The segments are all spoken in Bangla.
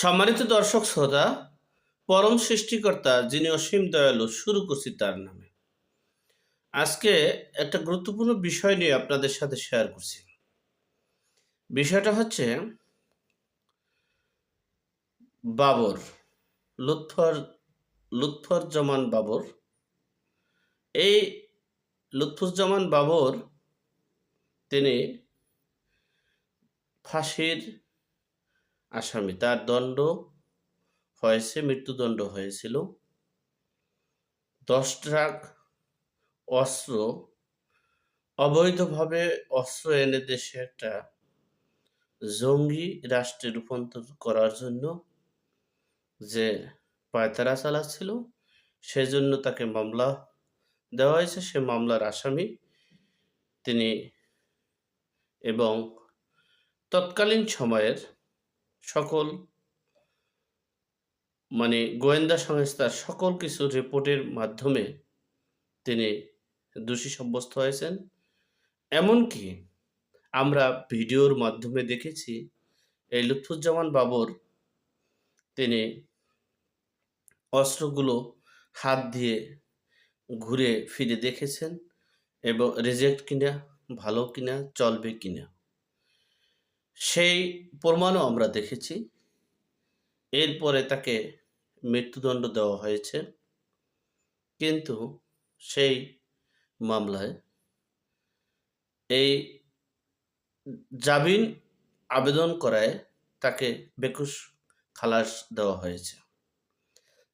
সম্মানিত দর্শক শ্রোতা, পরম সৃষ্টিকর্তা যিনি অসীম দয়ালু শুরু করছি তার নামে। আজকে একটা গুরুত্বপূর্ণ বিষয় নিয়ে আপনাদের সাথে শেয়ার করছি। বিষয়টা হচ্ছে বাবর, লুৎফর লুৎফর জামান বাবর। এই লুৎফুজ্জামান বাবর, তিনি ফাঁসির আসামি। তার দণ্ড হয়েছে, মৃত্যুদণ্ড হয়েছিল। দশ ট্রাক অস্ত্র, অবৈধভাবে অস্ত্র এনে দেশে একটা জঙ্গি রাষ্ট্রে রূপান্তর করার জন্য যে পায়তারা চালাচ্ছিল, সেজন্য তাকে মামলা দেওয়া হয়েছে। সে মামলার আসামি তিনি এবং তৎকালীন সময়ের সকল মানে গোয়েন্দা সংস্থার সকল কিছু রিপোর্টের মাধ্যমে তিনি দোষী সাব্যস্ত হয়েছেন। এমনকি আমরা ভিডিওর মাধ্যমে দেখেছি, এই লুৎফুজ্জামান বাবর তিনি অস্ত্রগুলো হাত দিয়ে ঘুরে ফিরে দেখেছেন এবং রিজেক্ট কিনা, ভালো কিনা, চলবে কিনা। সেই প্রমাণও আমরা দেখেছি। এরপরে তাকে মৃত্যুদণ্ড দেওয়া হয়েছে। কিন্তু সেই মামলায় এই জামিন আবেদন করায় তাকে বেকুশ খালাস দেওয়া হয়েছে।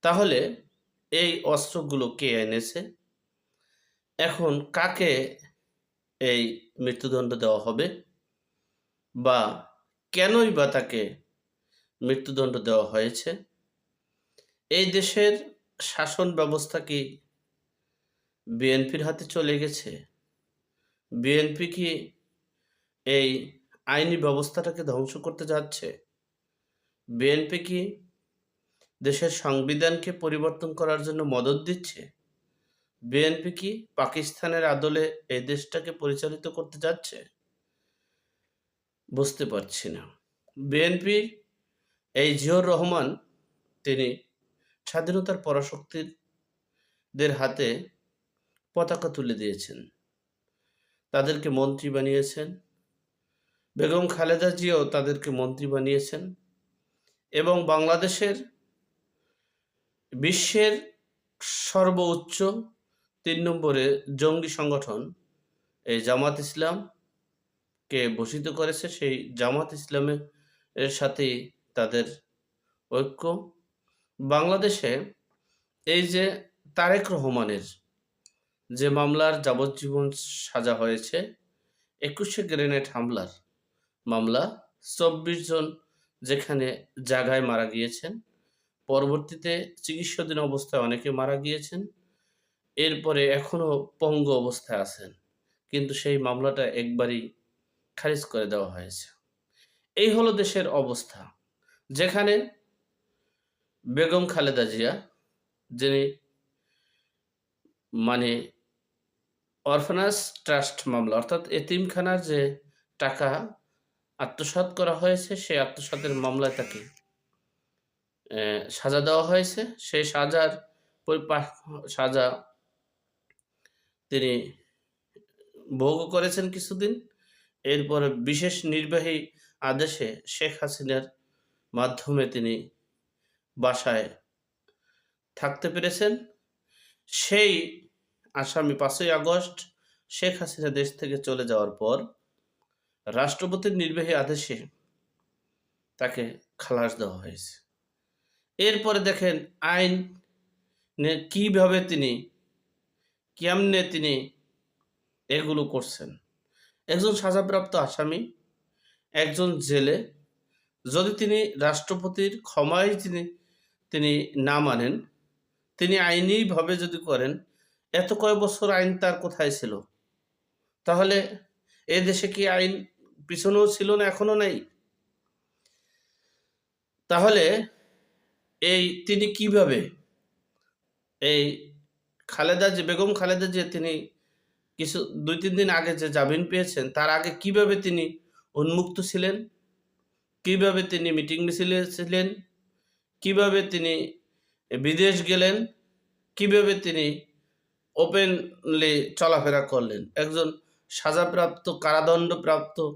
তাহলে এই অস্ত্রগুলো কে এনেছে? এখন কাকে এই মৃত্যুদণ্ড দেওয়া হবে? বা কেনই বা তাকে মৃত্যুদণ্ড দেওয়া হয়েছে? এই দেশের শাসন ব্যবস্থা কি বিএনপির হাতে চলে গেছে? বিএনপি কি এই আইনি ব্যবস্থাটাকে ধ্বংস করতে যাচ্ছে? বিএনপি কি দেশের সংবিধানকে পরিবর্তন করার জন্য মদত দিচ্ছে? বিএনপি কি পাকিস্তানের আদলে এই দেশটাকে পরিচালিত করতে যাচ্ছে? বুঝতে পারছি না। বিএনপি এই জিয়র রহমান, তিনি স্বাধীনতার পরাশক্তিদের হাতে পতাকা তুলে দিয়েছেন। তাদেরকে মন্ত্রী বানিয়েছেন। বেগম খালেদা জিয়াও তাদেরকে মন্ত্রী বানিয়েছেন। এবং বাংলাদেশের বিশ্বের সর্বোচ্চ তিন নম্বরে জঙ্গি সংগঠন এই জামাত ইসলাম কে ভূষিত করেছে সেই জামাত ইসলামের, এর সাথেই তাদের ঐক্য। বাংলাদেশে এই যে তারেক রহমানের যে মামলার যাবজ্জীবন সাজা হয়েছে, একুশে গ্রেনেড হামলার মামলা, চব্বিশ জন যেখানে জায়গায় মারা গিয়েছেন, পরবর্তীতে চিকিৎসাধীন অবস্থায় অনেকে মারা গিয়েছেন, এরপরে এখনও পঙ্গু অবস্থায় আছেন। কিন্তু সেই মামলাটা একবারই খারিজ করে দেওয়া হয়েছে। এই হলো দেশের অবস্থা। যেখানে বেগম খালেদা জিয়া, যিনি মানে অরফানাস ট্রাস্ট মামলা, অর্থাৎ এতিমখানার যে টাকা আত্মসাৎ করা হয়েছে, সেই আত্মসাতের মামলায় তাকে সাজা দেওয়া হয়েছে। সেই সাজার সাজা তিনি ভোগ করেছেন কিছুদিন। এরপরে বিশেষ নির্বাহী আদেশে শেখ হাসিনার মাধ্যমে তিনি বাসায় থাকতে পেরেছেন। সেই আসামি পাঁচই আগস্ট শেখ হাসিনা দেশ থেকে চলে যাওয়ার পর রাষ্ট্রপতির নির্বাহী আদেশে তাকে খালাস দেওয়া হয়েছে। এরপরে দেখেন আইন কীভাবে তিনি, কেমনে তিনি এগুলো করছেন? একজন সাজাপ্রাপ্ত আসামি, একজন জেলে। যদি তিনি রাষ্ট্রপতির ক্ষমায় তিনি তিনি না মানেন, তিনি আইনিভাবে যদি করেন, এত কয় বছর আইন তার কোথায় ছিল? তাহলে এ দেশে কি আইন পিছনেও ছিল না, এখনও নাই? তাহলে এই তিনি কীভাবে এই খালেদা যে বেগম খালেদা যে তিনি কিছু দুই, তিন দিন আগে যে জামিন পেয়েছেন, তার আগে কীভাবে তিনি উন্মুক্ত ছিলেন? কীভাবে তিনি মিটিং মিছিলে ছিলেন? কীভাবে তিনি বিদেশ গেলেন? কীভাবে তিনি ওপেনলি চলাফেরা করলেন? একজন সাজাপ্রাপ্ত, কারাদণ্ডপ্রাপ্ত,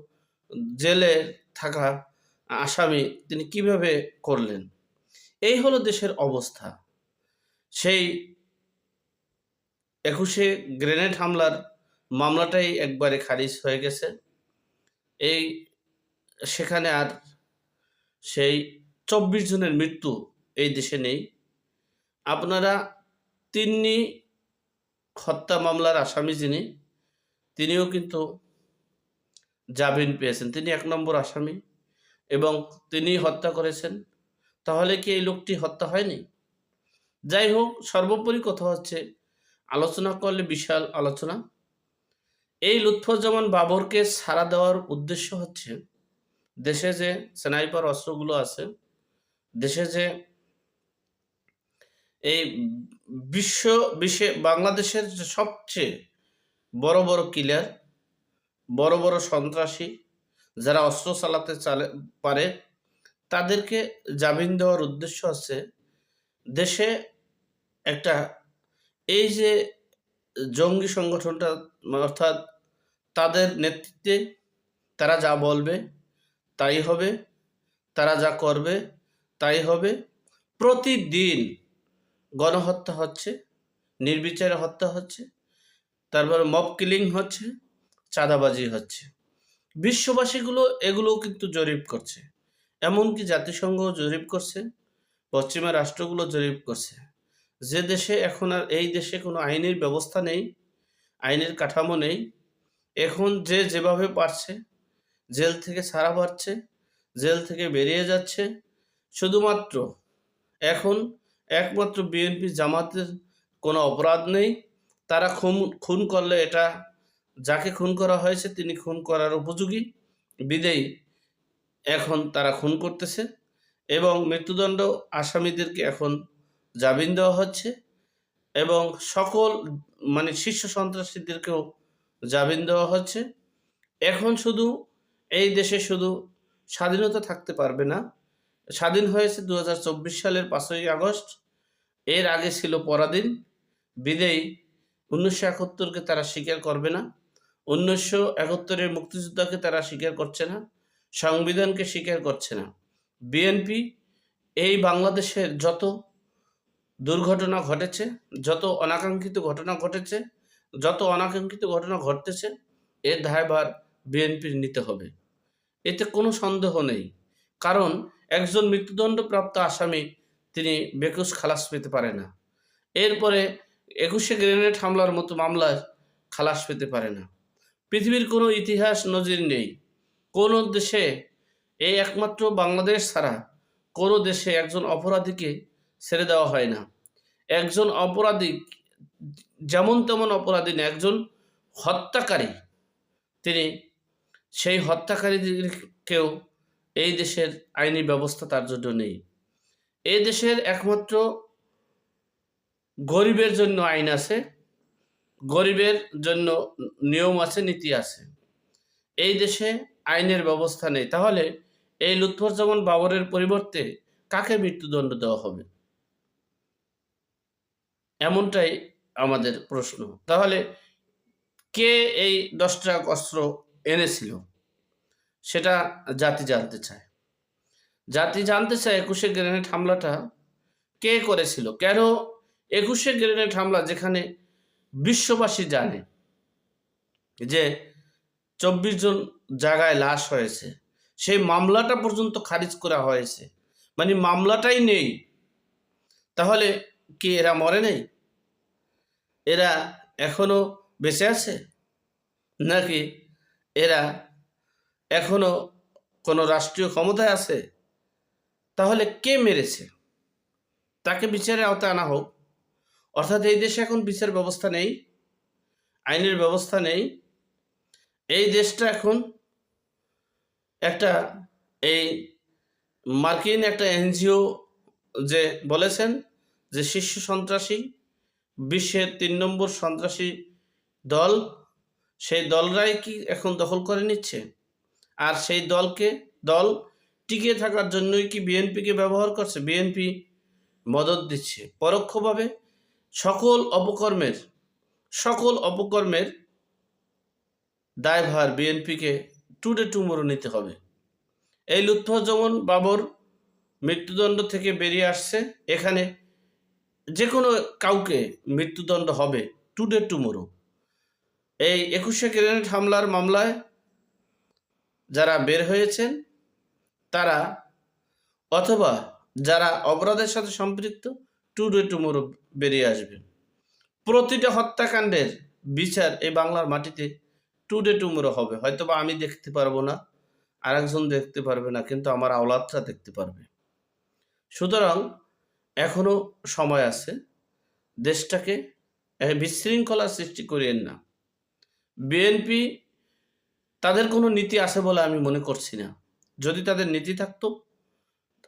জেলে থাকা আসামি তিনি কীভাবে করলেন? এই হলো দেশের অবস্থা। সেই একুশে গ্রেনেড হামলার মামলাটাই একবারে খারিজ হয়ে গেছে। এই সেখানে আর সেই চব্বিশ জনের মৃত্যু এই দেশে নেই। আপনারা তিন্নি হত্যা মামলার আসামি যিনি, তিনিও কিন্তু জামিন পেয়েছেন। তিনি এক নম্বর আসামি এবং তিনি হত্যা করেছেন। তাহলে কি এই লোকটি হত্যা হয়নি? যাই হোক, সর্বোপরি কথা হচ্ছে আলোচনা করলে বিশাল আলোচনা। এই লুৎফুজ্জামান বাবরকে সাড়া দেওয়ার উদ্দেশ্য হচ্ছে দেশে যে স্নাইপার অস্ত্রগুলো আছে, দেশে যে এই বিশ্ব বিশ্বে বাংলাদেশের সবচেয়ে বড় বড় কিলার বড় বড় সন্ত্রাসী যারা অস্ত্র চালাতে চালে, পারে, তাদেরকে জামিন দেওয়ার উদ্দেশ্য আছে দেশে একটা এই যে, জঙ্গি সংগঠনটা, অর্থাৎ তাদের নেতৃত্বে তারা যা বলবে, তাই হবে, তারা যা করবে, তাই হবে। প্রতিদিন গণহত্যা হচ্ছে, নির্বিচারে হত্যা হচ্ছে, তারপর মব কিলিং হচ্ছে, চাঁদাবাজি হচ্ছে। বিশ্ববাসীগুলো এগুলোও কিন্তু জরিপ করছে। এমনকি জাতিসংঘ জরিপ করছে, পশ্চিমা রাষ্ট্রগুলো জরিপ করছে। যে দেশে এখন আর এই দেশে কোনো আইনের ব্যবস্থা নেই, আইনের কাঠামো নেই, এখন যে যেভাবে পারছে, জেল থেকে ছাড়া পাচ্ছে, জেল থেকে বেরিয়ে যাচ্ছে, শুধুমাত্র এখন একমাত্র বিএনপি জামাতের কোনো অপরাধ নেই, তারা খুন খুন করলে এটা যাকে খুন করা হয়েছে তিনি খুন করার উপযোগী বিদেয়ী এখন তারা খুন করতেছে এবং মৃত্যুদণ্ড আসামিদেরকে এখন জামিন দেওয়া হচ্ছে এবং সকল মানে শীর্ষ সন্ত্রাসীদেরকেও জামিন দেওয়া হচ্ছে। এখন শুধু এই দেশে শুধু স্বাধীনতা থাকতে পারবে না। স্বাধীন হয়েছে দু হাজার চব্বিশ সালের পাঁচই আগস্ট। এর আগে ছিল পরাধীন। বিদেয়ী উনিশশো একাত্তরকে তারা স্বীকার করবে না। উনিশশো একাত্তরের মুক্তিযোদ্ধাকে তারা স্বীকার করছে না। সংবিধানকে স্বীকার করছে না। বিএনপি এই বাংলাদেশের যত দুর্ঘটনা ঘটেছে, যত অনাকাঙ্ক্ষিত ঘটনা ঘটেছে, যত অনাকাঙ্ক্ষিত ঘটনা ঘটতেছে এর দায়ভার বিএনপির নিতে হবে। এতে কোনো সন্দেহ নেই। কারণ একজন মৃত্যুদণ্ডপ্রাপ্ত আসামি, তিনি বেকুশ খালাস পেতে পারে না। এরপরে একুশে গ্রেনেড হামলার মতো মামলায় খালাস পেতে পারে না। পৃথিবীর কোনো ইতিহাস নজির নেই। কোনো দেশে, এই একমাত্র বাংলাদেশ ছাড়া কোনো দেশে একজন অপরাধীকে ছেড়ে দেওয়া হয় না। একজন অপরাধী, যেমন তেমন অপরাধী না, একজন হত্যাকারী। তিনি সেই হত্যাকারীদেরকেও এই দেশের আইনি ব্যবস্থা তার জন্য নেই। এই দেশের একমাত্র গরিবের জন্য আইন আছে, গরিবের জন্য নিয়ম আছে, নীতি আছে। এই দেশে আইনের ব্যবস্থা নেই। তাহলে এই লুৎফুজ্জামান বাবরের পরিবর্তে কাকে মৃত্যুদণ্ড দেওয়া হবে? এমনটাই আমাদের প্রশ্ন। তাহলে কে এই দশ ট্রাক অস্ত্র এনেছিল? সেটা জাতি জানতে চায়। জাতি জানতে চায় একুশে গ্রেনেড হামলাটা কে করেছিল? কেন একুশে গ্রেনেড হামলা যেখানে বিশ্ববাসী জানে যে চব্বিশ জন জায়গায় লাশ হয়েছে, সেই মামলাটা পর্যন্ত খারিজ করা হয়েছে। মানে মামলাটাই নেই। তাহলে কি এরা মরে নেই? এরা এখনও বেঁচে আছে? নাকি এরা এখনও কোনো রাষ্ট্রীয় ক্ষমতায় আছে? তাহলে কে মেরেছে? তাকে বিচারের আওতায় আনা হোক। অর্থাৎ এই দেশে এখন বিচার ব্যবস্থা নেই, আইনের ব্যবস্থা নেই। এই দেশটা এখন একটা এই মার্কিন একটা এনজিও যে বলেছেন যে শীর্ষ সন্ত্রাসী, বিশ্বের তিন নম্বর সন্ত্রাসী দল, সেই দলরাই কি এখন দখল করে নিচ্ছে? আর সেই দলকে, দল টিকে থাকার জন্যই কি বিএনপিকে ব্যবহার করছে? বিএনপি মদত দিচ্ছে। পরোক্ষভাবে সকল অপকর্মের সকল অপকর্মের দায়ভার বিএনপিকে টুডে টুমোরো নিতে হবে। এই লুৎফুজ্জামান বাবর মৃত্যুদণ্ড থেকে বেরিয়ে আসছে, এখানে যে কোনো কাউকে মৃত্যুদণ্ড হবে টুডে টুমোরো। এই একুশে গ্রেনেড হামলার মামলায় যারা বের হয়েছেন, তারা অথবা যারা অপরাধের সাথে সম্পৃক্ত টুডে টুমোরো বেরিয়ে আসবেন প্রতিটা হত্যাকাণ্ডের বিচার এই বাংলার মাটিতে টুডে টুমোরো হবে। হয়তোবা আমি দেখতে পারব না, আরেকজন দেখতে পারবে না, কিন্তু আমার আওলাদরা দেখতে পারবে। সুতরাং এখনও সময় আছে, দেশটাকে বিশৃঙ্খলা সৃষ্টি করিয়েন না। বিএনপি তাদের কোনো নীতি আছে বলে আমি মনে করছি না। যদি তাদের নীতি থাকতো,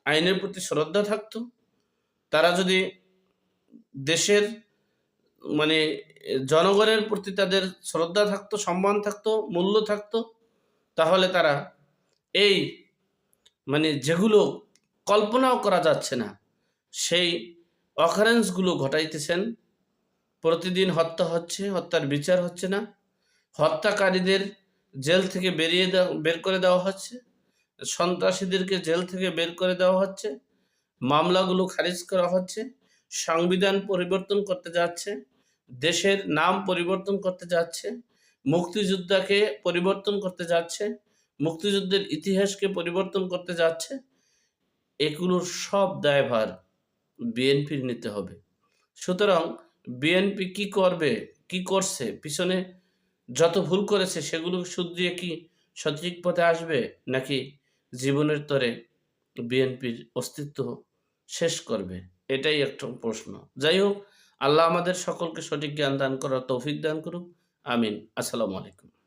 আইনের প্রতি শ্রদ্ধা থাকতো, তারা যদি দেশের মানে জনগণের প্রতি তাদের শ্রদ্ধা থাকতো, সম্মান থাকতো, মূল্য থাকতো, তাহলে তারা এই মানে যেগুলো কল্পনাও করা যাচ্ছে না। সেই অকারেন্সগুলো ঘটাইতেছেন। প্রতিদিন হত্যা হচ্ছে, হত্যার বিচার হচ্ছে না। হত্যাকারীদের জেল থেকে বেরিয়ে বের করে দেওয়া হচ্ছে। সন্ত্রাসীদেরকে জেল থেকে বের করে দেওয়া হচ্ছে। মামলাগুলো খারিজ করা হচ্ছে। সংবিধান পরিবর্তন করতে যাচ্ছে। দেশের নাম পরিবর্তন করতে যাচ্ছে। মুক্তিযোদ্ধাকে পরিবর্তন করতে যাচ্ছে। মুক্তিযুদ্ধের ইতিহাসকে পরিবর্তন করতে যাচ্ছে। এগুলোর সব দায়ভার। বিএনপির নিতে হবে। সুতরাং বিএনপি কি করবে, কি করছে, পিছনে যত ভুল করেছে সেগুলো শুধরিয়ে কি সঠিক পথে আসবে, নাকি জীবনের তরে বিএনপির অস্তিত্ব শেষ করবে? এটাই একটা প্রশ্ন। যাই হোক, আল্লাহ আমাদের সকলকে সঠিক জ্ঞান দান করার তৌফিক দান করুক। আমিন। আসসালামু আলাইকুম।